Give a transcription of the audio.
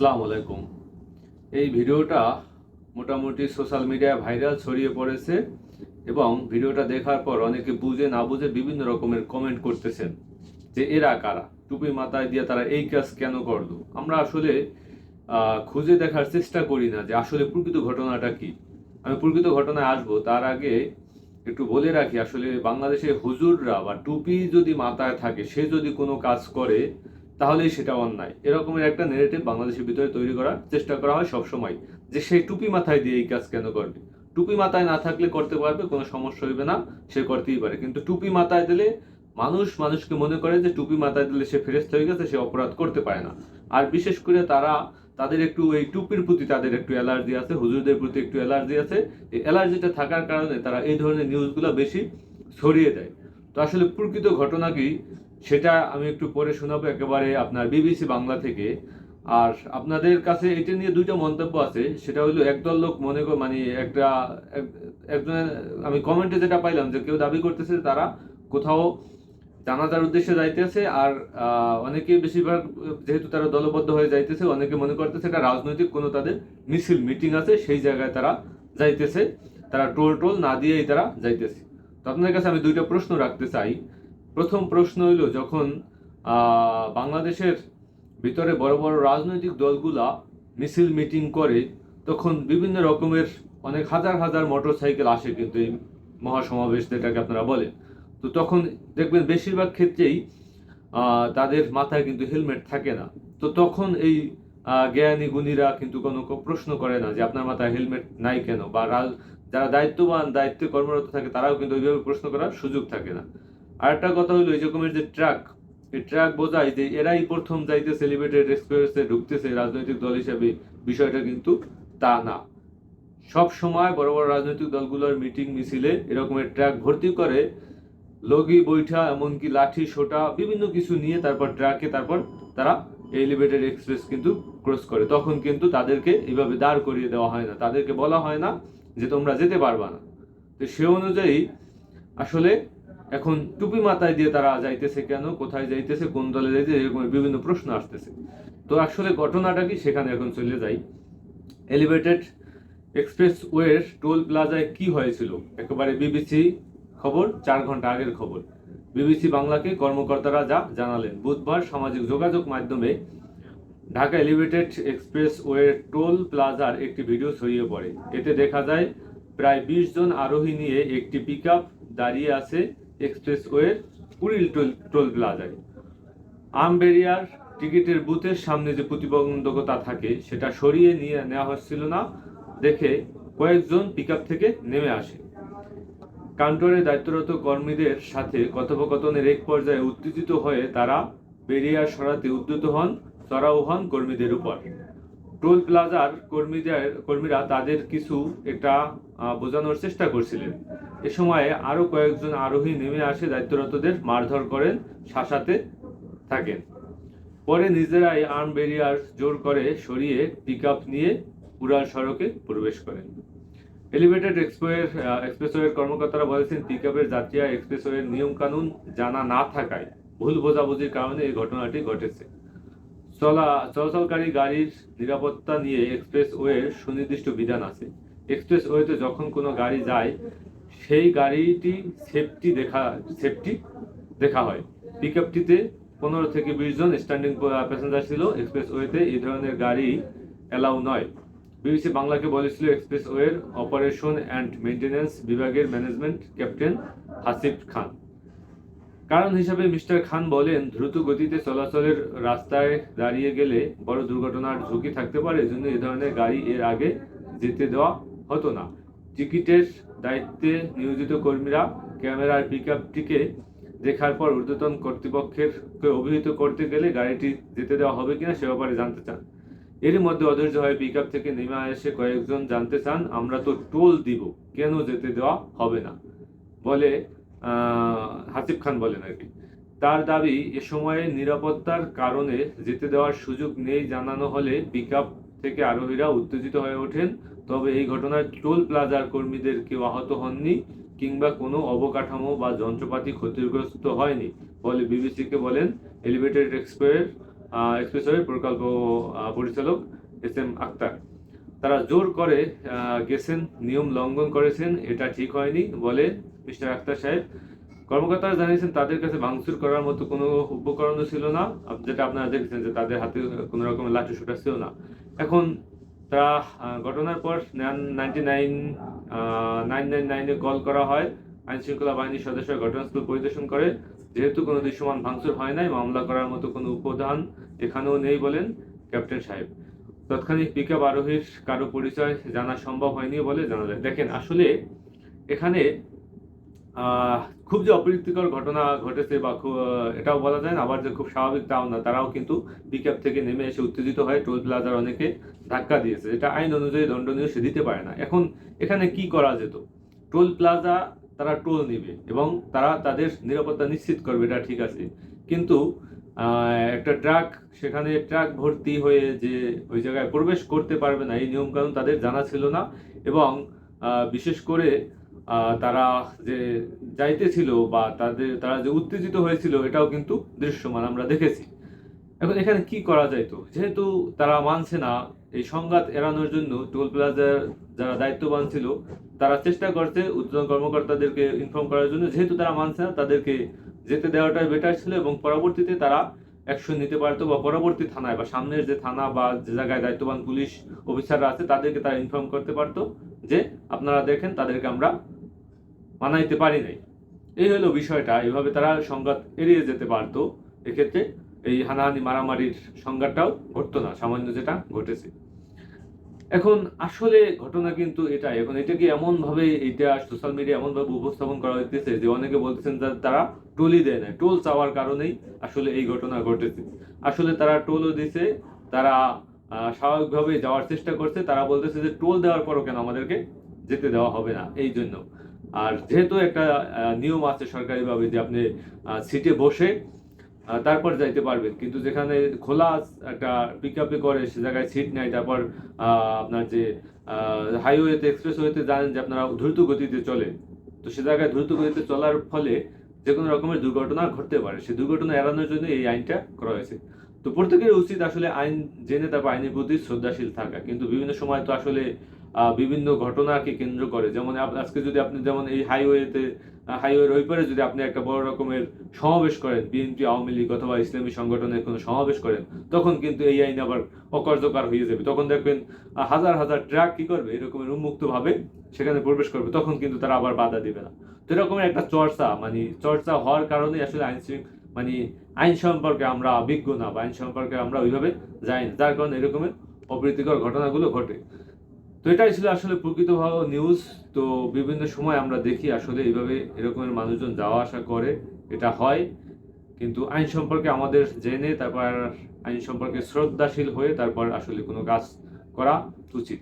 আসসালামু আলাইকুম। এই ভিডিওটা মোটামুটি সোশ্যাল মিডিয়ায় ভাইরাল ছড়িয়ে পড়েছে এবং ভিডিওটা দেখার পর অনেকে বুঝে না বুঝে বিভিন্ন রকমের কমেন্ট করতেছেন যে এরা কারা? টুপি মাথায় দিয়ে তারা এই কাজ কেন করল? আমরা আসলে খুঁজে দেখার চেষ্টা করি না যে আসলে প্রকৃত ঘটনাটা কি। আমি প্রকৃত ঘটনায় আসব, তার আগে একটু বলে রাখি, আসলে বাংলাদেশে হুজুররা বা টুপি যদি মাথায় থাকে, সে যদি কোনো কাজ করে তাহলেই সেটা অন্যায়। এরকমের একটা নেগেটিভ বাংলাদেশের ভিতরে তৈরি করার চেষ্টা করা হয় সবসময়, যে সেই টুপি মাথায় দিয়ে এই কাজ কেন করবে? টুপি মাথায় না থাকলে করতে পারবে, কোনো সমস্যা হইবে না, সে করতেই পারে। কিন্তু টুপি মাথায় দিলে মানুষ মানুষকে মনে করে যে টুপি মাথায় দিলে সে ফেরেস্ত হয়ে গেছে, সে অপরাধ করতে পারে না। আর বিশেষ করে তারা, তাদের একটু এই টুপির প্রতি তাদের একটু অ্যালার্জি আছে, হুজুরদের প্রতি একটু অ্যালার্জি আছে। এই অ্যালার্জিটা থাকার কারণে তারা এই ধরনের নিউজগুলো বেশি ছড়িয়ে দেয়। তো আসলে প্রকৃত ঘটনা কি? সেটা আমি একটু পরে শোনাবো একেবারে আপনার বিবিসি বাংলা থেকে। আর আপনাদের কাছে এটা নিয়ে দুইটা মন্তব্য আছে, সেটা হলো একদল লোক মনে কর মানে একটা একজনের, আমি কমেন্টে যেটা পাইলাম যে কেউ দাবি করতেছে তারা কোথাও জানাজার উদ্দেশ্যে যাইতেছে আর অনেকে বেশিরভাগ যেহেতু তারা দলবদ্ধ হয়ে যাইতেছে, অনেকে মনে করতেছে এটা রাজনৈতিক কোনো তাদের মিছিল মিটিং আছে, সেই জায়গায় তারা যাইতেছে। তারা টোল টোল না দিয়েই তারা যাইতেছে। তো আপনাদের কাছে আমি দুইটা প্রশ্ন রাখতে চাই। প্রথম প্রশ্ন হইল, যখন বাংলাদেশের ভিতরে বড় বড় রাজনৈতিক দলগুলা মিছিল মিটিং করে, তখন বিভিন্ন রকমের অনেক হাজার হাজার মোটর সাইকেল আসে কিন্তু এই মহাসমাবেশ যেটাকে আপনারা বলেন। তো তখন দেখবেন বেশিরভাগ ক্ষেত্রেই তাদের মাথায় কিন্তু হেলমেট থাকে না। তো তখন এই জ্ঞানী গুণীরা কিন্তু কোনো প্রশ্ন করে না যে আপনার মাথায় হেলমেট নাই কেন? বা যারা দায়িত্ববান, দায়িত্বে কর্মরত থাকে, তারাও কিন্তু ওইভাবে প্রশ্ন করার সুযোগ থাকে না। আরেকটা কথা হলো এই রকমের যে ট্রাক, এই ট্রাক বোঝায় যে এরাই প্রথম যাইতে সেলিব্রেটেড এক্সপ্রেসে ঢুকতেছে রাজনৈতিক দল হিসাবে। বিষয়টা কিন্তু তা না। সব সময় বড় বড় রাজনৈতিক দলগুলোর মিটিং মিছিলে এরকমের ট্রাক ভর্তি করে, লগি, বৈঠা, এমনকি লাঠি, সোটা, বিভিন্ন কিছু নিয়ে তারপর ট্রাকে তারপর তারা এলিভেটেড এক্সপ্রেস কিন্তু ক্রস করে। তখন কিন্তু তাদেরকে এইভাবে দাঁড় করিয়ে দেওয়া হয় না। তাদেরকে বলা হয় না যে তোমরা যেতে পারবা না। তো সে অনুযায়ী আসলে এখন টুপি মাথায় দিয়ে তারা যাইতেছে কেন? কোথায় যাইতেছে? কোন দলে যাইতেছে? এরকম বিভিন্ন প্রশ্ন আসতেছে। তো আসলে ঘটনাটা কি? সেখানে এখন চলে যাই। এলিভেটেড এক্সপ্রেস ওয়ের টোল প্লাজায় কি হয়েছিল? একেবারে বিবিসি খবর, চার ঘণ্টা আগের খবর। বিবিসি বাংলাকে কর্মকর্তারা যা জানালেন, বুধবার সামাজিক যোগাযোগ মাধ্যমে ঢাকা এলিভেটেড এক্সপ্রেস ওয়ের টোল প্লাজার একটি ভিডিও ছড়িয়ে পড়ে। এতে দেখা যায়, প্রায় বিশ জন আরোহী নিয়ে একটি পিকআপ দাঁড়িয়ে আছে এক্সপ্রেস ওয়ের কুড়িল টোল টোল প্লাজায়। আমবেরিয়ার টিকিটের বুথের সামনে যে প্রতিবন্ধকতা থাকে সেটা সরিয়ে নিয়ে নেওয়া হচ্ছিল না দেখে কয়েকজন পিকআপ থেকে নেমে আসে। কাউন্টারে দায়িত্বরত কর্মীদের সাথে কথোপকথনের এক পর্যায়ে উত্তেজিত হয়ে তারা বেরিয়ার সরাতে উদ্যত হন চড়াও হন কর্মীদের উপর। টোল প্লাজার কর্মীদের কর্মীরা তাদের কিছু আহ, বোঝানোর চেষ্টা করছিলেন। এ সময়ে আরও কয়েকজন আরোহী নেমে আসে দায়িত্বরতদের মারধর করেন, শাসাতে থাকেন। পরে নিজেরাই আর্ম ব্যারিয়ার জোর করে সরিয়ে পিক নিয়ে উড়াল সড়কে প্রবেশ করেন। এলিভেটেড এক্সপ্রেস এক্সপ্রেসওয়ের কর্মকর্তারা বলেছেন, পিকআপের যাত্রীরা এক্সপ্রেসওয়ের নিয়ম কানুন জানা না থাকায় ভুল বোঝাবুঝির কারণে এই ঘটনাটি ঘটেছে। চলা, চলাচলকারী গাড়ির নিরাপত্তা নিয়ে এক্সপ্রেসওয়ের সুনির্দিষ্ট বিধান আছে। এক্সপ্রেসওয়েতে যখন কোনো গাড়ি যায় সেই গাড়িটি সেফটি দেখা সেফটি দেখা হয়। পিকআপটিতে পনেরো থেকে বিশ জন স্ট্যান্ডিং প্যাসেঞ্জার ছিল। এক্সপ্রেসওয়েতে এই ধরনের গাড়ি অ্যালাউ নয়। বিবিসি বাংলাকে বলেছিল এক্সপ্রেসওয়ের অপারেশন অ্যান্ড মেইনটেনেন্স বিভাগের ম্যানেজমেন্ট ক্যাপ্টেন হাসিফ খান। কারণ হিসাবে মিস্টার খান বলেন, দ্রুত গতিতে চলাচলের রাস্তায় দাঁড়িয়ে গেলে বড় দুর্ঘটনার ঝুঁকি থাকতে পারে। এজন্য এ ধরনের গাড়ি এর আগে যেতে দেওয়া হতো না। টিকিটের দায়িত্বে নিয়োজিত কর্মীরা ক্যামেরার পিকআপটিকে দেখার পর ঊর্ধ্বতন কর্তৃপক্ষের কে অভিহিত করতে গেলে গাড়িটি যেতে দেওয়া হবে কিনা সে ব্যাপারে জানতে চান। এরই মধ্যে অধৈর্য হয়ে পিকআপ থেকে নেমে এসে কয়েকজন জানতে চান, আমরা তো টোল দিব, কেন যেতে দেওয়া হবে না? বলে হাসিব খান বলেন আর কি। তার দাবি, এ সময়ে নিরাপত্তার কারণে যেতে দেওয়ার সুযোগ নেই জানানো হলে পিকআপ থেকে আরোহীরা উত্তেজিত হয়ে ওঠেন। তবে এই ঘটনায় টোল প্লাজার কর্মীদের কেউ আহত হননি কিংবা কোনো অবকাঠামো বা যন্ত্রপাতি ক্ষতিগ্রস্ত হয়নি, বলে বিবিসিকে বলেন এলিভেটেড এক্সপ্রেস এক্সপ্রেসওয়ে প্রকল্প পরিচালক এস এম আক্তার। তারা জোর করে গেছেন, নিয়ম লঙ্ঘন করেছেন, এটা ঠিক হয়নি, বলে মিস্টার আক্তার সাহেব। কর্মকর্তারা জানিয়েছেন, তাদের কাছে ভাঙচুর করার মতো কোনো উপকরণও ছিল না যেটা আপনারা দেখেছেন যে তাদের হাতে কোনো রকমের লাঠি ছিল না। এখন আহ, ঘটনার পর নাইনটি নাইন নাইন নাইন নাইনে কল করা হয়। আইনশৃঙ্খলা বাহিনীর সদস্যরা ঘটনাস্থল পরিদর্শন করে। যেহেতু কোনো দৃশ্যমান ভাঙচুর হয় নাই মামলা করার মতো কোনো উপাদান এখানেও নেই বলেন ক্যাপ্টেন সাহেব। তৎক্ষণিক পিক আপ আরোহীর কারও পরিচয় জানা সম্ভব হয়নি বলে জানা যায়। দেখেন আসলে এখানে খুব যে অপ্রীতিকর ঘটনা ঘটেছে বা এটাও বলা যায় না, আবার যে খুব স্বাভাবিক তাও না, তারাও কিন্তু পিকআপ থেকে নেমে এসে উত্তেজিত হয়ে টোল প্লাজার অনেকে ধাক্কা দিয়েছে। এটা আইন অনুযায়ী দণ্ডনীয় সে দিতে পারে না। এখন এখানে কি করা যেত? টোল প্লাজা তারা টোল নেবে এবং তারা তাদের নিরাপত্তা নিশ্চিত করবে, এটা ঠিক আছে। কিন্তু একটা ট্রাক, সেখানে ট্রাক ভর্তি হয়ে যে ওই জায়গায় প্রবেশ করতে পারবে না, এই নিয়মকানুন তাদের জানা ছিল না এবং বিশেষ করে তারা যে যাইতেছিল বা তাদের, তারা যে উত্তেজিত হয়েছিল, এটাও কিন্তু দৃশ্যমান আমরা দেখেছি। এখন এখানে কি করা যাইতো যেহেতু তারা মানছে না, এই সংঘাত এড়ানোর জন্য টোল প্লাজার যারা দায়িত্ববান ছিল, তারা চেষ্টা করছে উদ্যোগ কর্মকর্তাদেরকে ইনফর্ম করার জন্য। যেহেতু তারা মানছে না, তাদেরকে যেতে দেওয়াটাই বেটার ছিল এবং পরবর্তীতে তারা অ্যাকশন নিতে পারতো বা পরবর্তী থানায় বা সামনের যে থানা বা যে জায়গায় দায়িত্ববান পুলিশ অফিসাররা আছে, তাদেরকে তারা ইনফর্ম করতে পারতো। যে আপনারা দেখেন তাদেরকে আমরা মানাইতে পারি নাই। এই হলো বিষয়টা, এভাবে তারা সংঘাত এড়িয়ে যেতে পারতো। এক্ষেত্রে এই হানাহানি মারামারির সংঘাতটাও ঘটতো না, সামান্য যেটা ঘটেছে। এখন আসলে ঘটনা কিন্তু এটাই, এখন এটাকে এমন ভাবে এটা সোশ্যাল মিডিয়া এমনভাবে উপস্থাপন করা হইতেছে যে অনেকে বলতেছেন যে তারা টোলই দেয় না টোল চাওয়ার কারণেই আসলে এই ঘটনা ঘটেছে। আসলে তারা টোলও দিছে, তারা স্বাভাবিকভাবে যাওয়ার চেষ্টা করছে। তারা বলতেছে যে টোল দেওয়ার পরও কেন আমাদেরকে যেতে দেওয়া হবে না এই জন্য। আর যেহেতু একটা নিয়ম আছে সরকারিভাবে যে আপনি সিটে বসে তারপর যাইতে পারবেন। কিন্তু যেখানে খোলা একটা পিক আপে করে, সে জায়গায় সিট নাই তারপর আপনার যে হাইওয়েতে এক্সপ্রেসওয়েতে জানেন যে আপনারা দ্রুত গতিতে চলে। তো সে জায়গায় দ্রুত গতিতে চলার ফলে যে কোনো রকমের দুর্ঘটনা ঘটতে পারে। সেই দুর্ঘটনা এড়ানোর জন্য এই আইনটা করা হয়েছে। তো প্রত্যেকের উচিত আসলে আইন জেনে তারপর আইনের প্রতি শ্রদ্ধাশীল থাকা। কিন্তু বিভিন্ন সময় তো আসলে বিভিন্ন ঘটনাকে কেন্দ্র করে। যেমন আজকে যদি আপনি যেমন এই হাইওয়েতে হাইওয়ের ওই পারে যদি আপনি একটা বড় রকমের সমাবেশ করেন, বিএনপি, আওয়ামী লীগ অথবা ইসলামী সংগঠনের কোনো সমাবেশ করেন, তখন কিন্তু এই আইন আবার অকার্যকর হয়ে যাবে। তখন দেখবেন হাজার হাজার ট্রাক কি করবে? এরকমের উন্মুক্ত ভাবে সেখানে প্রবেশ করবে। তখন কিন্তু তারা আবার বাধা দিবে না। তো এরকমের একটা চর্চা মানে চর্চা হওয়ার কারণে আসলে আইন মানে আইন সম্পর্কে আমরা অভিজ্ঞ না বা আইন সম্পর্কে আমরা ওইভাবে যাই না। যার কারণে এরকমের অপ্রীতিকর ঘটনাগুলো ঘটে। তো এটাই ছিল আসলে প্রকৃতভাবে নিউজ তো বিভিন্ন সময় আমরা দেখি আসলে এইভাবে এরকমের মানুষজন যাওয়া আসা করে, এটা হয়। কিন্তু আইন সম্পর্কে আমাদের জেনে তারপর আইন সম্পর্কে শ্রদ্ধাশীল হয়ে তারপর আসলে কোনো কাজ করা উচিত।